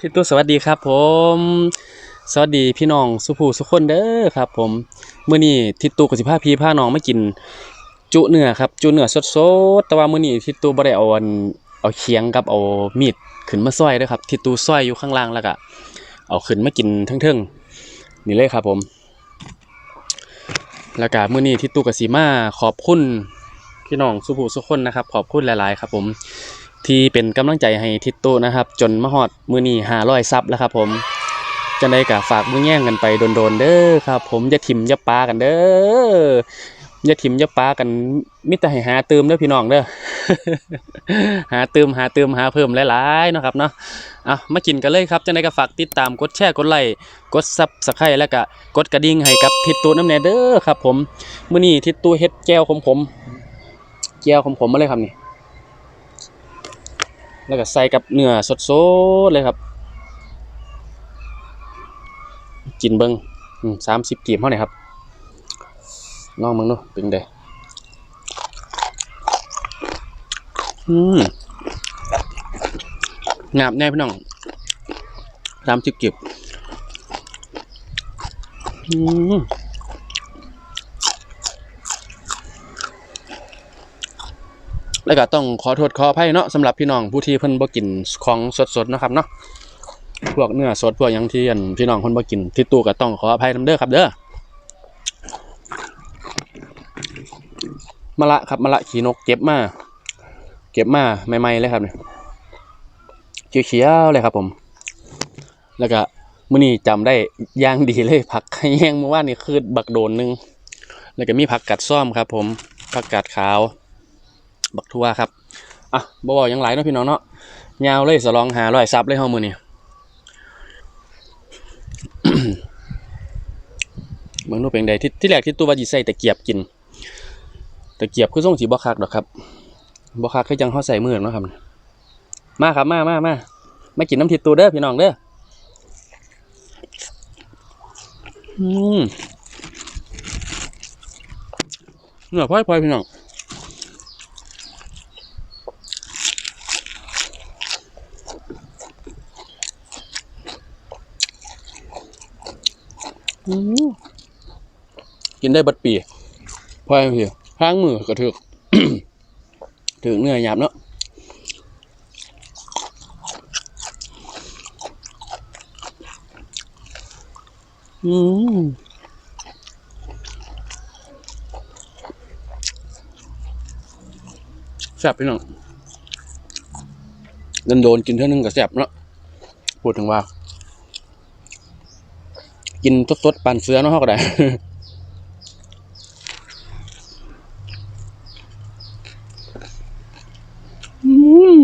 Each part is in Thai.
พี่ตู้สวัสดีครับผม สวัสดีพี่น้องสุภูสุคนเด้อครับ ผมเมื้อนี้ทิศตู้กับสิพาพี่พาน้องไมากิน จุเนื้อครับจุเนื้อสดๆแต่ว่าเมื้อนี้ทิศตู้บ่ได้เอาเอาเคียงกับเอามีดขึ้นมาซอยด้อครับทิศตู้ซอยอยู่ข้างล่างแล้วก็เอาขึ้นมากินเทิงๆนี่เลยครับผม แล้วก็มื้อนี้ทิศตู้กับสิมาขอบคุณพี่น้องสุภูสุคนนะครับ ขอบคุณหลาย ๆ ครับ ผม ที่เป็นกำลังใจให้ทิศตู้นะครับ จนมาฮอดมือนี้หาร้อยซับแล้วครับ ผมจังไดก็ฝากมือแย่งกันไปโดนๆเด้อครับ ผมอย่าถิ่มอย่าปากันเด้ออย่าถิ่มอย่าปากันมิแต่ให้หาเติมเด้อพี่น้องเด้อหาเติมหาเติมหาเพิ่มหลายๆนะครับเนาะเอามากินกันเลยครับจังไดก็ฝากติดตามกดแชร์กดไลค์กดซับสไครต์แล้วก็กดกระดิ่งให้กับทิศตู้น้ำแน่เด้อครับ ผมมื้อนี้ทิศตู้เฮ็ดแก้วขมผมแก้วขมผมมาเลยครับนี่ แล้วก็ใส่กับเนื้อสดๆเลยครับ กินเบิ้งสามสิบกีบเท่าไหร่ครับลองมึงดูเป็นไงอืมงาบแน่พี่น้องสามสิบกีบอืม แล้วก็ต้องขอโทษขออภัยเนาะสำหรับพี่น้องผู้ที่เพิ่นบ่กินของสดๆนะครับเนาะพวกเนื้อสดพวกหยังที่อันพี่น้องเพิ่นบ่กินที่ตู้ก็ต้องขออภัยนำเด้อครับเด้อมะละครับมะละขีนกเก็บมาเก็บมาใหม่ๆเลยครับเนี่ยเขียวๆเลยครับผม แล้วก็มื้อนี้จำได้ย่างดีเลยผักแยงเมื่อวานนี่คือบักโดนนึง แล้วก็มีผักกัดซ่อมครับ ผมผักกัดขาว บักทั่วครับอะบ่บอกยังหลายเนาะพี่น้องเนาะยาวเลยสลองหาร้อยซับเลยเฮามือนี้เบิ่งดูเป็นไดที่ที่แรกที่ตัวว่าสิใส่ตะเกียบกินตะเกียบคือส่งสิบ่คักดอกครับบ่คักคือจังเฮาใส่มือเนาะครับ มาครับมามามามากินน้ำทิดตูเด้อพี่น้องเด้ออืมเนื้อพลอยๆพี่น้อง อืม กินได้บัดปีพอยเพียพางมือก็ถึกถึงเนื้อหยาบเนาะอืมแซ่บพี่น้องโดนโดนกินเท่านึงก็แซ่บเนาะพูดถึงว่า กินสดๆปั่นเสือเนาะเขาก็ได้ อืมอืม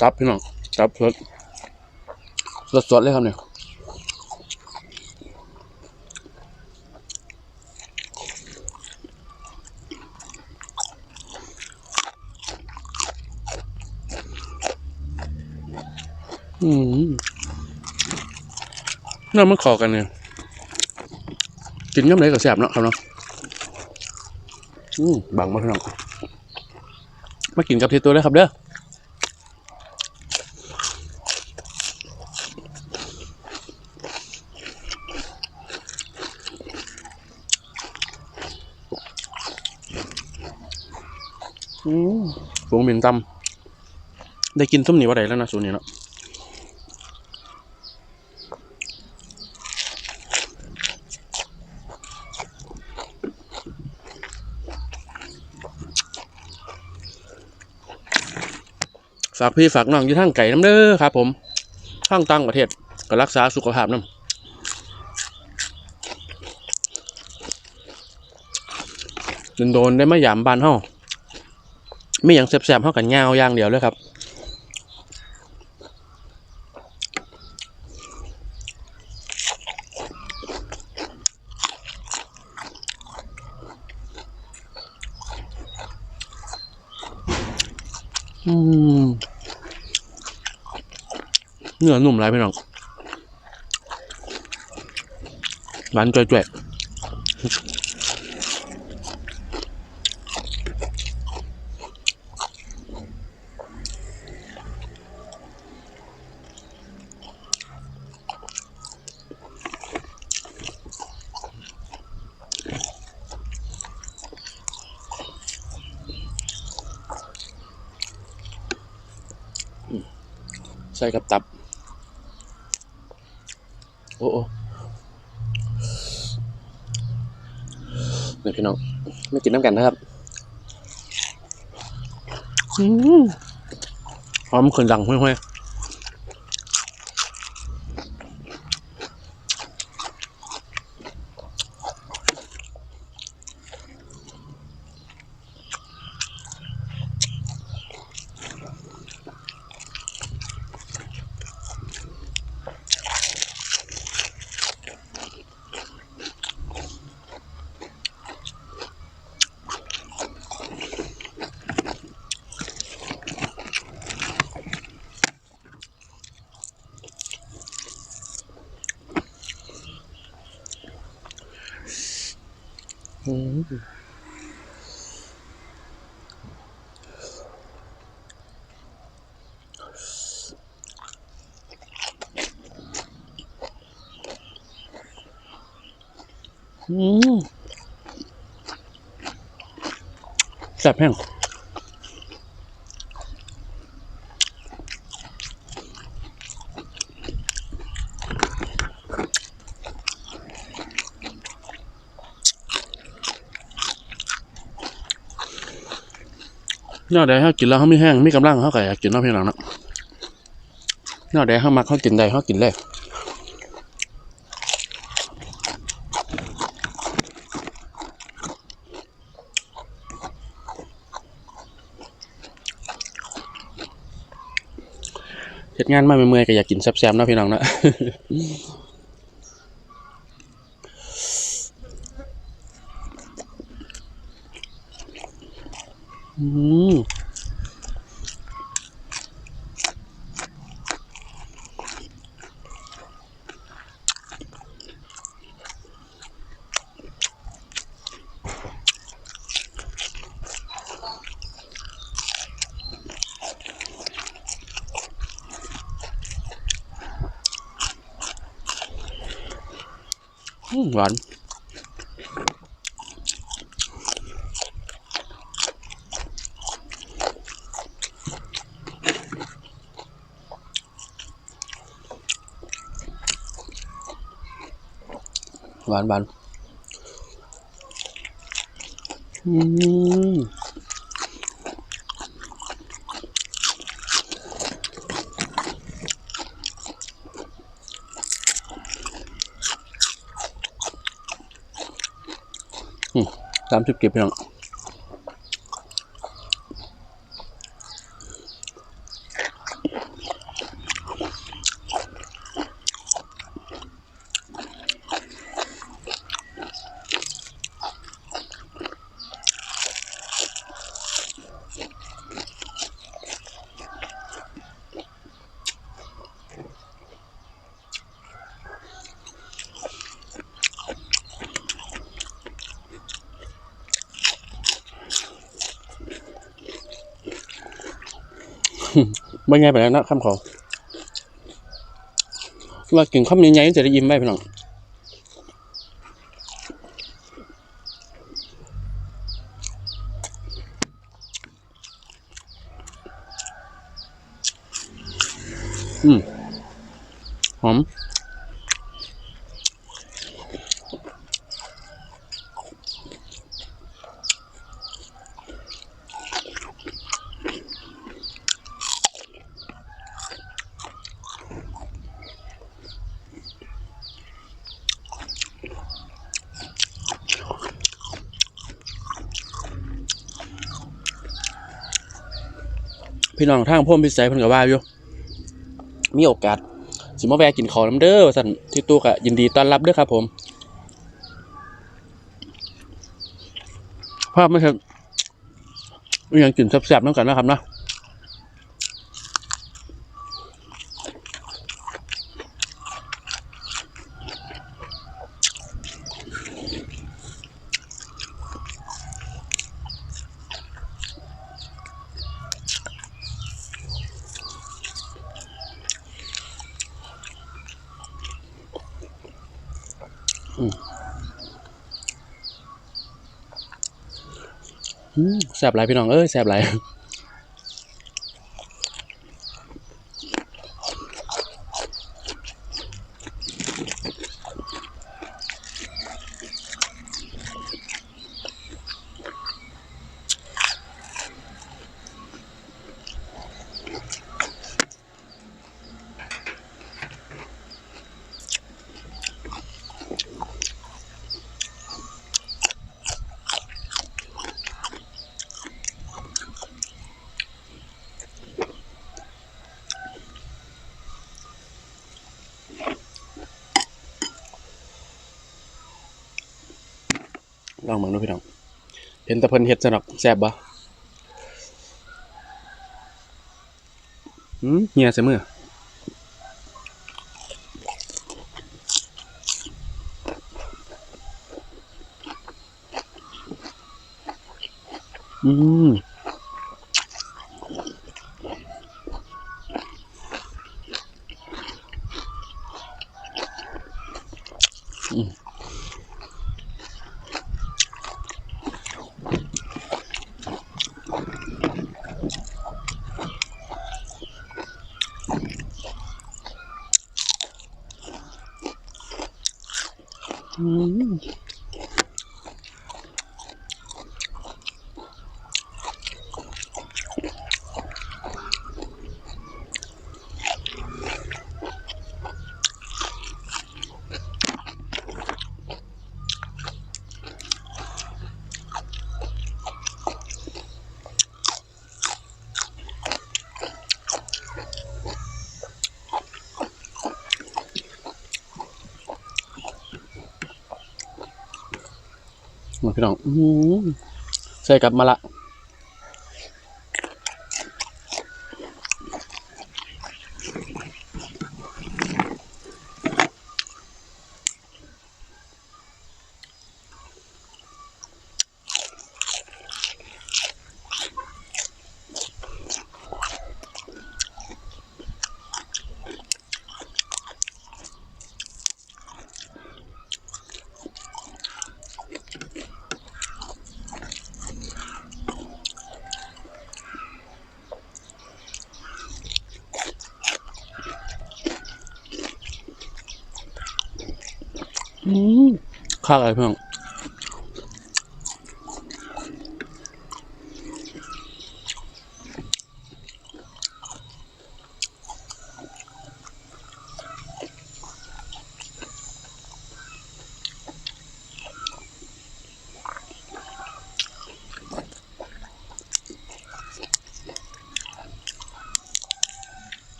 จับพี่น้องจับสดสดเลยครับเนี่ยอืมน่ามันขอกันเนี่ยกินย่ำไหนก็แซ่บเนาะครับเนาะอืมบังมาพี่น้องมากินกับทีตัวเลยครับเด้อม ฝูงหมินตำได้กินส้มหนีว่าไดแล้วนะสูนี้เนาะฝากพี่ฝากน้องอยู่ทางไก่น้ำเด้อครับ ผมทางต่างประเทศก็รักษาสุขภาพน้ำโดนๆได้มาหยามบานเฮา ไม่อย่างแสบๆเท่ากันเงาอย่างเดียวเลยครับเนื้อนุ่มไรพี่น้องหวานจ่วยๆ ใส่กับตับ โอ้โอ้นี่พี่น้องไม่กินน้ำกันนะครับอืมหอมขึ้นดังห้วยๆ อืมอืมแซ่บแห้ง เนาะใดเขากินแล้วเขาไม่แห้งไม่กำลังเขาก็อยากกินเนาะพี่น้องเนาะเนาะใดเขามักเขากินใดเขากินเลยเฮ็ดงานมาเมื่อยๆก็อยากกินแซ่บๆเนาะพี่น้องเนาะ อืม อืมหวานหวานหวานอืมอืม สามสิบเก็บพี่น้อง ไม่ไงไปแล้วนะคำขอว่ากินข้าวใหญ่ๆจะได้ยิ้มไหมพี่น้องอืมหอม พี่น้องทางพ่มพิสัยเพิ่นก็ว่าอยู่มีโอกาสสิมาแวะกินข้าวน้ำเด้อสั่นที่ตู้ก็ยินดีต้อนรับเด้อครับผมภาพไม่ใช่ยังกินแซ่บๆน้ำกันนะครับนะ แสบหลายพี่น้องเอ้ยแสบหลาย ลองเบิ่งดูพี่น้องเห็นตะเพิ่นเห็ดซะดอกแซ่บบ่อืมเฮียเสมออืม อืม มาพี่น้องอใส่กลับมาละอืม ข้าวอะไรเพี่อง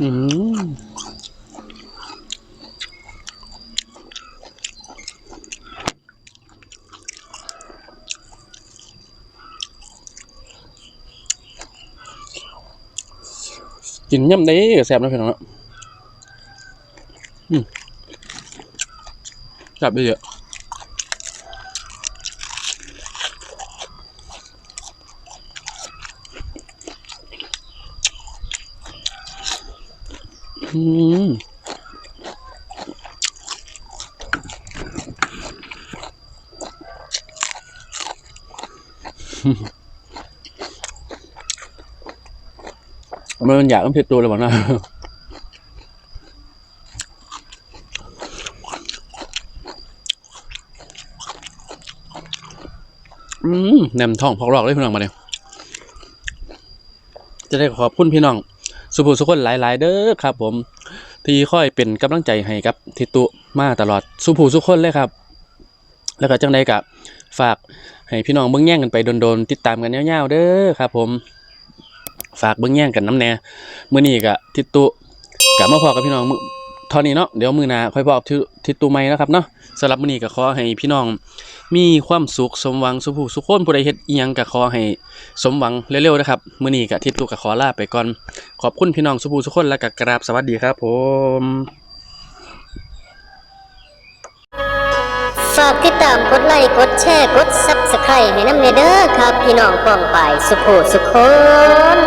อืม กินย่ำได้แซ่บนะพี่น้องเนะอืมแซ่บได้เยอะอืม มันอยากต้องเผ็ดตัวเลยบ้างนะอืมแหนมท้องพอกหลอกเลยพี่น้องมาเนี่ยจะได้ขอบคุณพี่น้อง สุภุสุคนหลาย ๆ เด้อครับ ผม ที่ค่อยเป็นกำลังใจให้กับทิตุมาตลอดสุภุสุคนเลยครับ แล้วก็จังใดกับฝากให้พี่น้องเบิ่งแย่งกันไปโดน ๆ ติดตามกันยาวๆเด้อครับ ผม ฝากเบิ่งแย่งกันน้ำแน่มื้อนี้ก็ทิตุกลับมาพอกับพี่น้องมื้อเท่านี้เนาะเดี๋ยวมื้อหน้าค่อยพบทิทิตุใหม่นะครับเนาะสำหรับมื้อนี้ก็ขอให้พี่น้อง มีความสุขสมหวังสุขผู้สุขคนผู้ใดเฮ็ดอีหยังก็ขอให้สมหวังเร็วๆนะครับมื้อนี้ก็ทิตุก็ขอลาไปก่อนขอบคุณพี่น้องสุขผู้สุขคนและก็กราบสวัสดีครับผม ฝากติดตามกดไลค์กดแชร์กดซับสไครต์ให้น้ำเนเด้อครับ พี่น้องป้องไปสุโขสุขคน